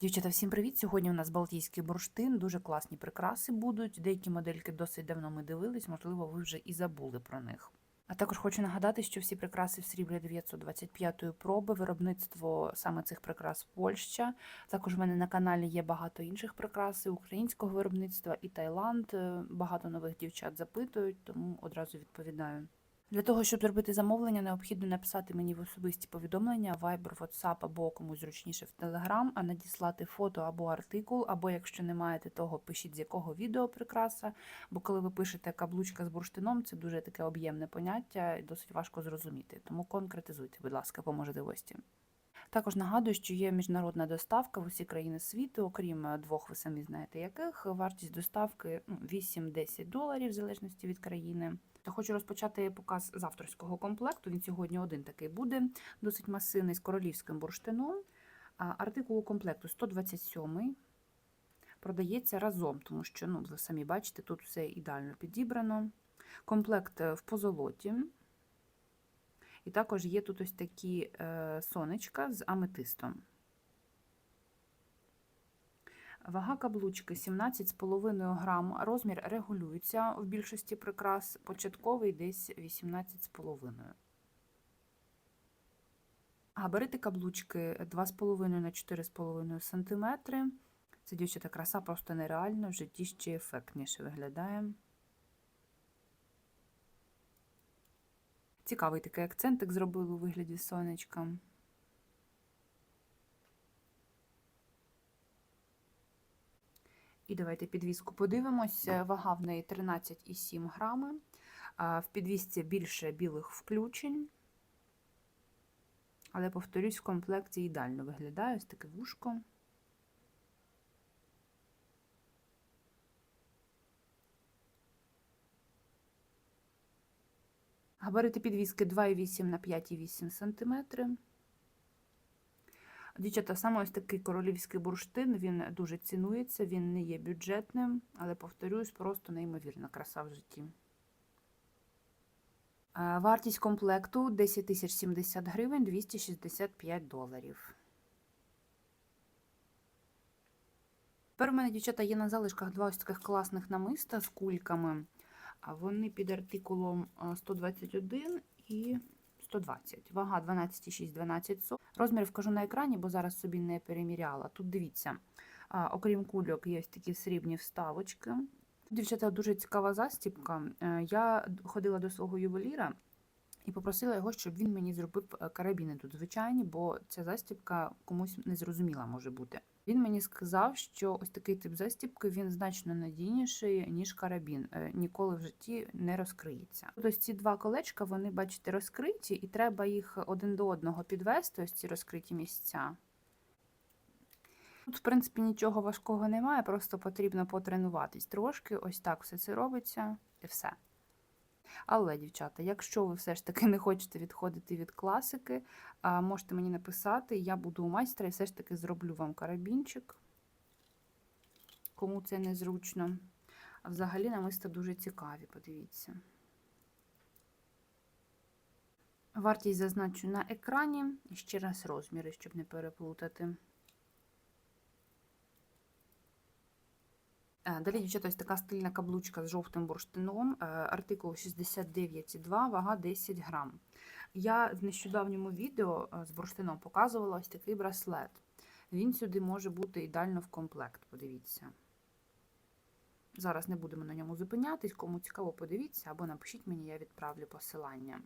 Дівчата, всім привіт! Сьогодні у нас Балтійський бурштин, дуже класні прикраси будуть. Деякі модельки досить давно ми дивились, можливо, ви вже і забули про них. А також хочу нагадати, що всі прикраси в сріблі 925 проби, виробництво саме цих прикрас Польща. Також в мене на каналі є багато інших прикрас українського виробництва і Таїланд. Е, Багато нових дівчат запитують, тому одразу відповідаю. Для того, щоб зробити замовлення, необхідно написати мені в особисті повідомлення, Viber, WhatsApp або комусь зручніше в Telegram, а надіслати фото або артикул, або якщо не маєте того, пишіть з якого відео прикраса. Бо коли ви пишете каблучка з бурштином, це дуже таке об'ємне поняття і досить важко зрозуміти. Тому конкретизуйте, будь ласка, по можливості. Також нагадую, що є міжнародна доставка в усі країни світу, окрім е, двох, ви самі знаєте яких. Вартість доставки ну, 8-10 доларів, в залежності від країни. Та хочу розпочати показ з авторського комплекту. Він сьогодні один такий буде, досить масивний з королівським бурштином. Артикул комплекту 127 продається разом, тому що ну, ви самі бачите, тут все ідеально підібрано. Комплект е, в позолоті. І також є тут ось такі е, сонечка з аметистом. Вага каблучки 17,5 грам. Розмір регулюється в більшості прикрас. Початковий десь 18,5. Габарити каблучки 2,5 на 4,5 см. Це дівчата краса просто нереальна, в житті ще ефектніше виглядає. Цікавий такий акцентик зробили у вигляді сонечка. І давайте підвіску подивимося. Вага в неї 13,7 грами. В підвісці більше білих включень. Але, повторюсь, в комплекті ідеально виглядає ось таке вушко. Габарити підвіски 2,8 на 5,8 см. Дівчата, саме ось такий королівський бурштин, він дуже цінується, він не є бюджетним, але, повторюсь, просто неймовірна краса в житті. Вартість комплекту 10 тисяч 70 гривень 265 доларів. Тепер у мене, дівчата, є на залишках два ось таких класних намиста з кульками. Вони під артикулом 121 і 120. Вага 12,6, 12,40. Розмір вкажу на екрані, бо зараз собі не переміряла. Тут дивіться, окрім кульок, є такі срібні вставочки. Дівчата, дуже цікава застібка. Е, я ходила до свого ювеліра і попросила його, щоб він мені зробив е, карабіни тут звичайні, бо ця застібка комусь незрозуміла може бути. Він мені сказав, що ось такий тип застібки він значно надійніший, ніж карабін. Е, ніколи в житті не розкриється. Тут ось ці два колечка, вони, бачите, розкриті, і треба їх один до одного підвести, ось ці розкриті місця. Тут, в принципі, нічого важкого немає, просто потрібно потренуватись трошки. Ось так все це робиться і все. Але, дівчата, якщо ви все ж таки не хочете відходити від класики, можете мені написати, я буду у майстра і все ж таки зроблю вам карабінчик, кому це незручно. А взагалі намисто дуже цікаві, подивіться. Вартість зазначу на екрані і ще раз розміри, щоб не переплутати. Далі, дівчата, ось така стильна каблучка з жовтим бурштином, е, артикул 69,2, вага 10 грам. Я в нещодавньому відео з бурштином показувала ось такий браслет. Він сюди може бути ідеально в комплект, подивіться. Зараз не будемо на ньому зупинятись, кому цікаво, подивіться, або напишіть мені, я відправлю посилання.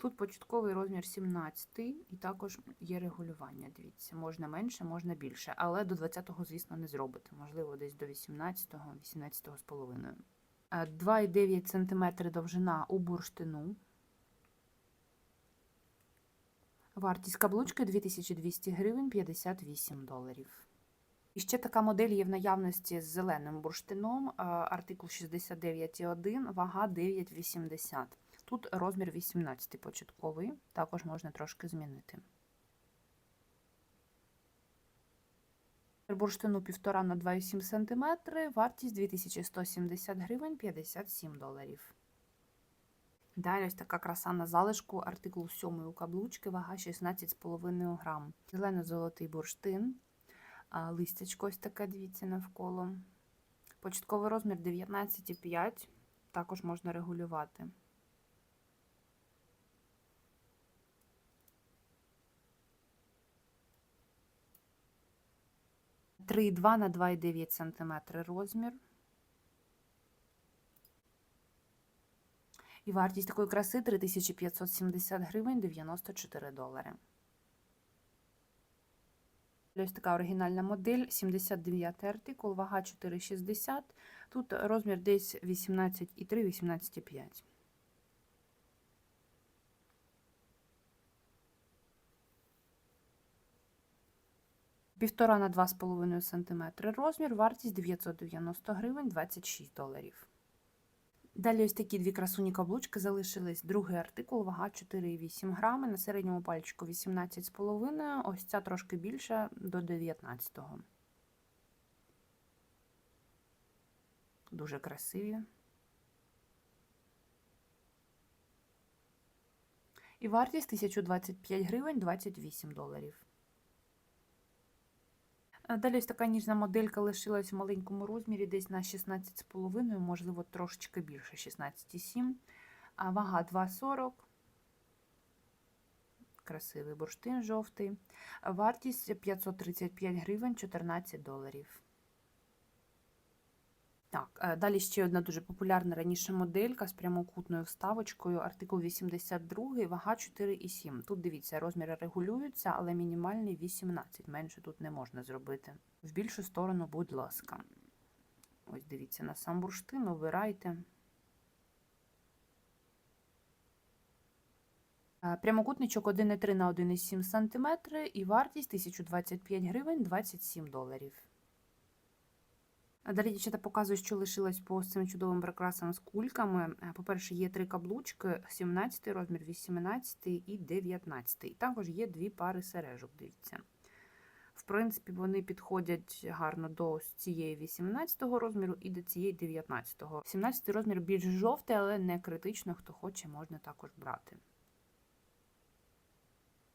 Тут початковий розмір 17 і також є регулювання. Дивіться, можна менше, можна більше. Але до 20-го, звісно, не зробите. Можливо, десь до 18-го, 18-го з половиною. 2,9 см довжина у бурштину. Вартість каблучки 2200 гривень 58 доларів. І ще така модель є в наявності з зеленим бурштином, артикул 69,1, вага 9,80. Тут розмір 18 початковий, також можна трошки змінити. Бурштину 1,5 на 2,7 см, вартість 2170 гривень 57 доларів. Далі ось така краса на залишку, артикул 7 у каблучки, вага 16,5 грам. Зелено-золотий бурштин. Листячко ось таке, дивіться, навколо. Початковий розмір 19,5. Також можна регулювати. Три 2 на 2,9 см розмір. І вартість такої краси 3570 гривень 94 долари. Ось така оригінальна модель, 79 артикул, вага 4,60. Тут розмір десь 18,3-18,5. Півтора на 2,5 см розмір, вартість 990 гривень 26 доларів. Далі ось такі дві красуні каблучки залишились. Другий артикул, вага 4,8 грами, на середньому пальчику 18,5, ось ця трошки більша до 19-го. Дуже красиві. І вартість 1025 гривень 28 доларів. Далі ось така ніжна моделька лишилась в маленькому розмірі, десь на 16,5, можливо, трошечки більше 16,7. А вага 2,40. Красивий бурштин жовтий. Вартість 535 гривень 14 доларів. Так, далі ще одна дуже популярна раніше моделька з прямокутною вставочкою, артикул 82, вага 4,7. Тут дивіться, розміри регулюються, але мінімальний 18, менше тут не можна зробити. В більшу сторону, будь ласка. Ось дивіться, на сам бурштин, обирайте. Прямокутничок 1,3 на 1,7 см і вартість 1025 гривень 27 доларів. Далі дівчата показую, що лишилось по цим чудовим прикрасам з кульками. По-перше, є три каблучки: 17 розмір, 18 і 19. І Також є дві пари сережок, дивіться. В принципі, вони підходять гарно до цієї 18 розміру і до цієї 19. 17 розмір більш жовтий, але не критично, хто хоче, можна також брати.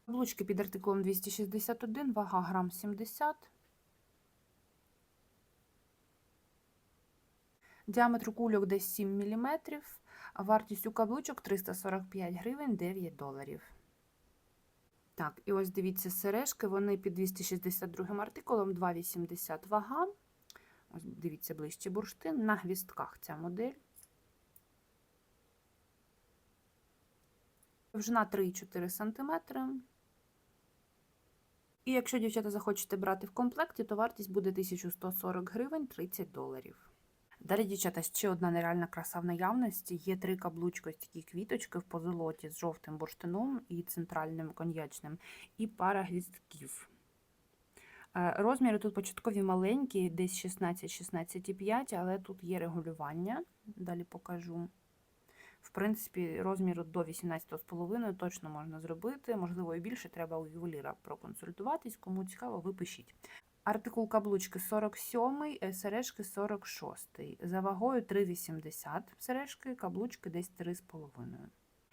Каблучки під артикулом 261, вага грам 70 Діаметр кульок десь 7 мм, а вартість у каблучок 345 гривень 9 доларів. Так, і ось дивіться сережки, вони під 262 артикулом 2,80 вага. Ось дивіться ближче бурштин, на гвістках ця модель. Довжина 3,4 см. І якщо дівчата захочете брати в комплекті, то вартість буде 1140 гривень 30 доларів. Далі, дівчата, ще одна нереальна краса в наявності. Є три каблучки, ось такі квіточки в позолоті з жовтим бурштином і центральним коньячним, і пара гвістків. Е, розміри тут початкові маленькі, десь 16-16,5, але тут є регулювання. Далі покажу. В принципі, розміру до 18,5 точно можна зробити, можливо, і більше треба у ювеліра проконсультуватись. Кому цікаво, ви пишіть. Артикул каблучки 47, е, сережки 46. За вагою 3,80 сережки, каблучки десь 3,5.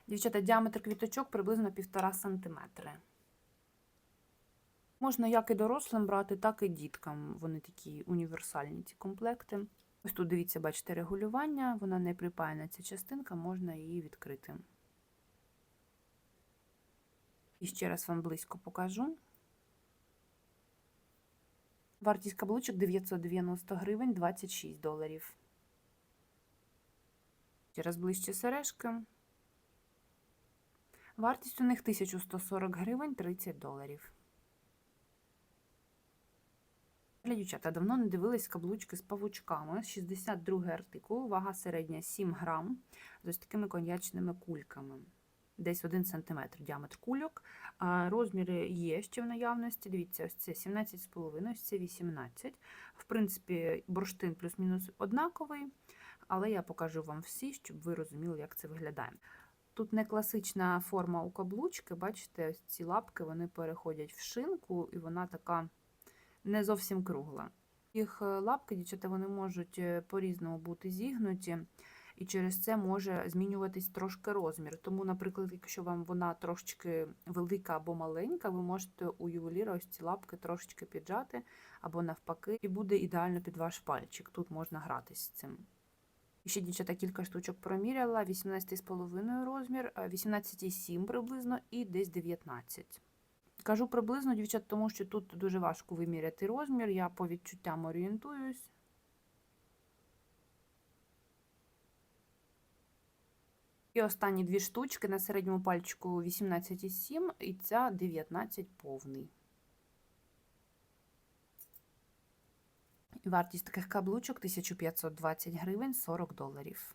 Дівчата, діаметр квіточок приблизно 1,5 см. Можна як і дорослим брати, так і діткам. Вони такі універсальні, ці комплекти. Ось тут, дивіться, бачите, регулювання, вона не припаяна ця частинка, можна її відкрити. І ще раз вам близько покажу. Вартість каблучок 990 гривень 26 доларів. Ще раз ближче сережки. Вартість у них 1140 гривень 30 доларів. Для дівчата давно не дивились каблучки з павучками. 62 артикул, вага середня 7 грам, з ось такими коньячними кульками десь 1 см діаметр кульок. Розміри є ще в наявності. Дивіться, ось це 17,5, ось це 18. В принципі, бурштин плюс-мінус однаковий, але я покажу вам всі, щоб ви розуміли, як це виглядає. Тут не класична форма у каблучки, бачите, ось ці лапки вони переходять в шинку, і вона така не зовсім кругла. Їх е, лапки, дівчата, вони можуть е, по-різному бути зігнуті. І через це може змінюватись трошки розмір. Тому, наприклад, якщо вам вона трошечки велика або маленька, ви можете у ювеліра ось ці лапки трошечки піджати або навпаки, і буде ідеально під ваш пальчик. Тут можна гратись з цим. І Ще дівчата кілька штучок проміряла, 18,5 розмір, е, 18,7 приблизно і десь 19. Кажу приблизно, дівчат, тому що тут дуже важко виміряти розмір, я по відчуттям орієнтуюсь. І останні дві штучки на середньому пальчику 18,7 і ця 19 повний. Вартість таких каблучок 1520 гривень 40 доларів.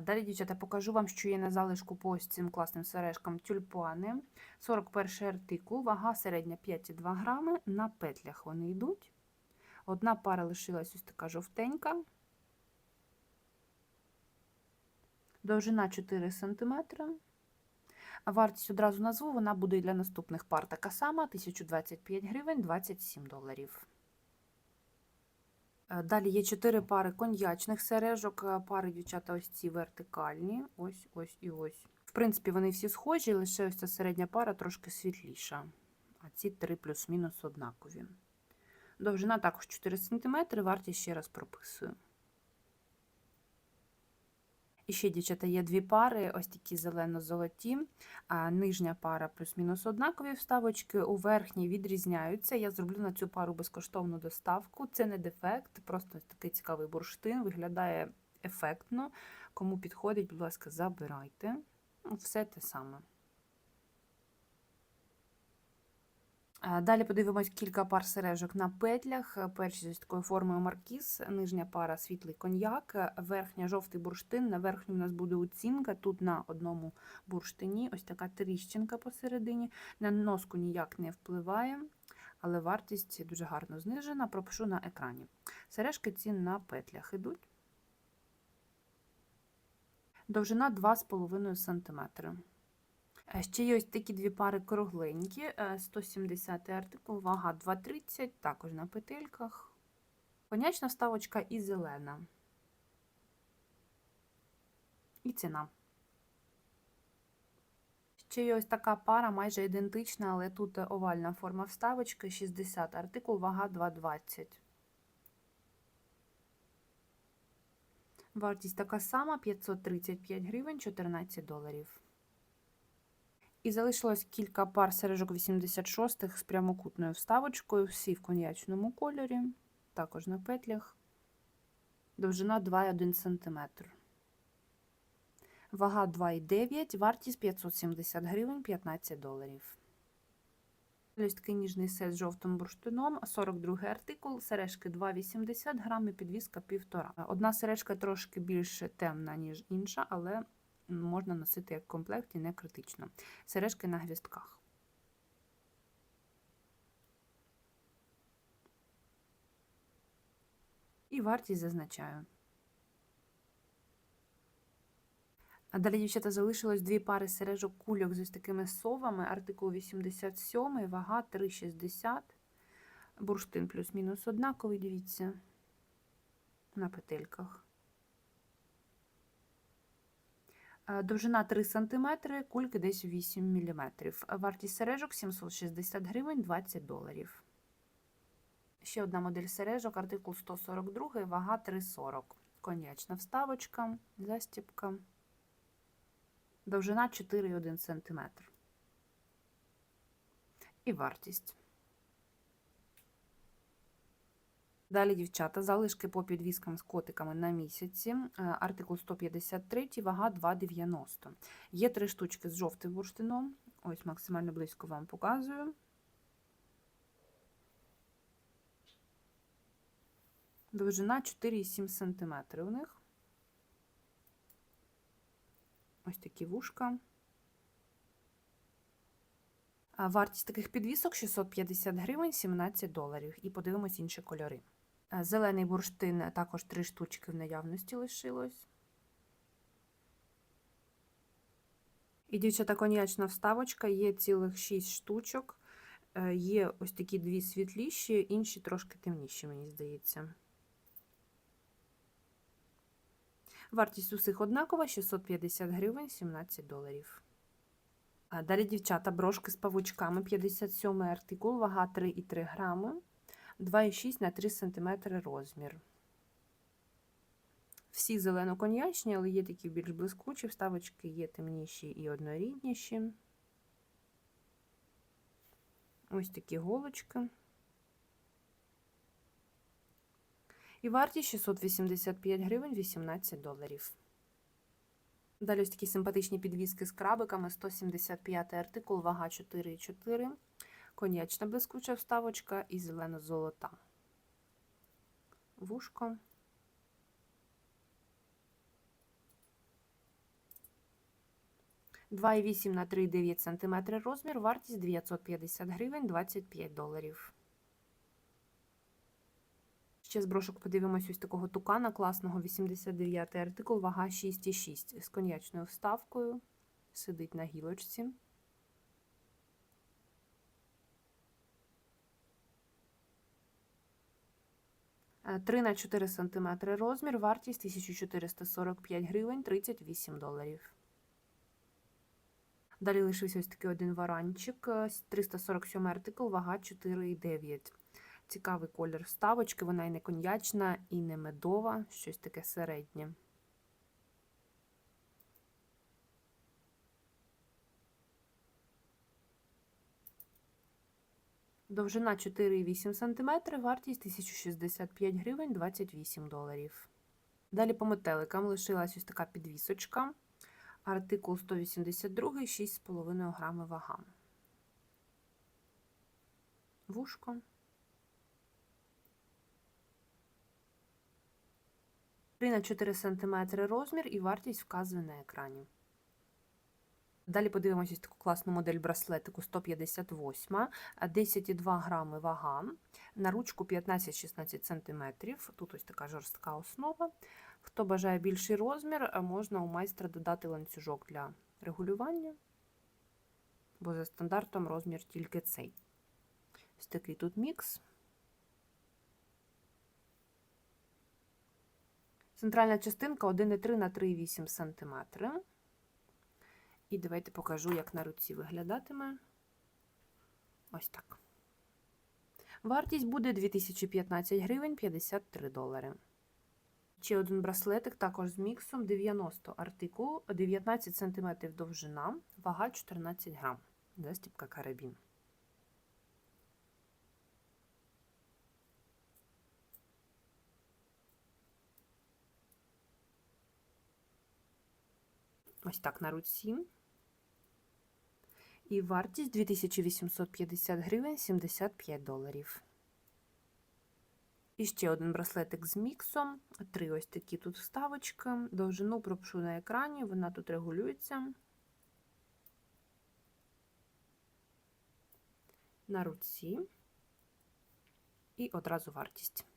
Далі, дівчата, покажу вам, що є на залишку по ось цим класним сережкам тюльпани. 41 артикул, вага середня 5,2 грами. На петлях вони йдуть. Одна пара лишилась ось така жовтенька. Довжина 4 см. А вартість одразу назву, вона буде і для наступних пар така сама: 1025 гривень 27 доларів. Е, Далі є 4 пари коньячних сережок, е, пари дівчата ось ці вертикальні. Ось, ось і ось. В принципі, вони всі схожі, лише ось ця середня пара трошки світліша. А ці три плюс-мінус однакові. Довжина також 4 см, вартість ще раз прописую. І ще, дівчата, є дві пари, ось такі зелено-золоті. А нижня пара плюс-мінус однакові вставочки, у верхній відрізняються. Я зроблю на цю пару безкоштовну доставку. Це не дефект, просто такий цікавий бурштин, виглядає ефектно. Кому підходить, будь ласка, забирайте. Ну, Все те саме. Далі подивимось кілька пар сережок на петлях. Перші з такою формою маркіз, нижня пара світлий коньяк, верхня жовтий бурштин. На верхній у нас буде оцінка. Тут на одному бурштині ось така тріщинка посередині. На носку ніяк не впливає, але вартість дуже гарно знижена. Пропишу на екрані. Сережки ці на петлях ідуть. Довжина 2,5 см. Е, Ще є ось такі дві пари кругленькі, е, 170 артикул, вага 2,30, також на петельках. Конячна вставочка і зелена. І ціна. Ще є ось така пара, майже ідентична, але тут овальна форма вставочки, 60 артикул, вага 2,20. Вартість така сама, 535 гривень, 14 доларів. І залишилось кілька пар сережок 86-х з прямокутною вставочкою, всі в коньячному кольорі, також на петлях. Довжина 2,1 см. Вага 2,9, вартість 570 гривень, 15 доларів. Ось ніжний сет з жовтим бурштином, 42 артикул, сережки 2,80 грами, підвіска 1,5. Одна сережка трошки більш темна, ніж інша, але можна носити як комплект і не критично. Сережки на гвістках. І вартість зазначаю. А далі, дівчата, залишилось дві пари сережок кульок з ось такими совами. Артикул 87, вага 3,60. Бурштин плюс-мінус однаковий, дивіться, на петельках. Довжина 3 см, кульки десь 8 мм. Вартість сережок 760 гривень 20 доларів. Ще одна модель сережок, артикул 142, вага 3,40. Коньячна вставочка, застіпка. Довжина 4,1 см. І вартість. Далі, дівчата, залишки по підвіскам з котиками на місяці. Е, Артикул 153, вага 2,90. Є три штучки з жовтим бурштином. Ось максимально близько вам показую. Довжина 4,7 см у них. Ось такі вушка. Вартість таких підвісок 650 гривень, 17 доларів. І подивимось інші кольори. Е, Зелений бурштин також три штучки в наявності лишилось. І дівчата коньячна вставочка, є цілих 6 штучок. Е, Є ось такі дві світліші, інші трошки темніші, мені здається. Вартість усіх однакова 650 гривень 17 доларів. Далі, дівчата, брошки з павучками, 57 артикул, вага 3,3 грами, 2,6 на 3 см розмір. Всі зелено-коньячні, але є такі більш блискучі, вставочки є темніші і однорідніші. Ось такі голочки. І вартість 685 гривень 18 доларів. Далі ось такі симпатичні підвіски з крабиками, 175 артикул, вага 4,4, конячна блискуча вставочка і зелено-золота. Вушко. Два і вісім на 3,9 см розмір, вартість 950 гривень 25 доларів. Ще з брошок подивимось ось такого тукана класного 89 артикул, вага 6,6 з коньячною вставкою. Сидить на гілочці. Е, 3 на 4 см розмір, вартість 1445 гривень 38 доларів. Далі лишився ось такий один варанчик, е, 347 артикул, вага 4,9. Цікавий колір вставочки, вона і не коньячна, і не медова, щось таке середнє. Довжина 4,8 см, вартість 1065 гривень 28 доларів. Далі по метеликам лишилась ось така підвісочка. Артикул 182, 6,5 грами вага. Вушко. 3 на 4 см розмір і вартість вказує на екрані. Далі подивимося таку класну модель браслетику 158, 10,2 грами вага, на ручку 15-16 см. Тут ось така жорстка основа. Хто бажає більший розмір, можна у майстра додати ланцюжок для регулювання, бо за стандартом розмір тільки цей. Ось такий тут мікс. Центральна частинка 1,3 на 3,8 см. І давайте покажу, як на руці виглядатиме. Ось так. Вартість буде 2015 гривень 53 долари. Ще один браслетик, також з міксом 90 артикул, 19 см довжина, вага 14 грам. Застіпка карабін. Ось так на руці. І вартість 2850 гривень 75 доларів. І ще один браслетик з міксом. Три ось такі тут вставочки. Довжину пропишу на екрані, вона тут регулюється. На руці. І одразу вартість.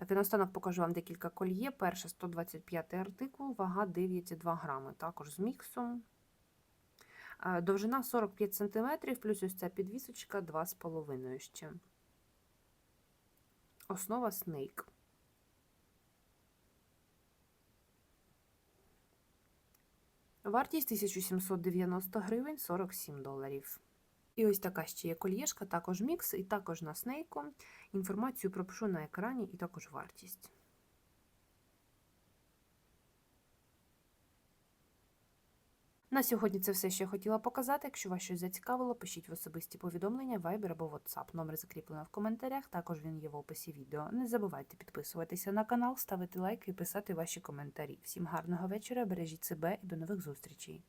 Так, і наостанок покажу вам декілька кольє. Перше 125 артикул, вага 9,2 грами, також з міксом. Довжина 45 см, плюс ось ця підвісочка 2,5 ще. Основа Snake. Вартість 1790 гривень 47 доларів. І ось така ще є кольєшка, також мікс, і також на снейку. Інформацію пропишу на екрані і також вартість. На сьогодні це все, що я хотіла показати. Якщо вас щось зацікавило, пишіть в особисті повідомлення, Viber або WhatsApp. Номер закріплено в коментарях, також він є в описі відео. Не забувайте підписуватися на канал, ставити лайки і писати ваші коментарі. Всім гарного вечора, бережіть себе і до нових зустрічей!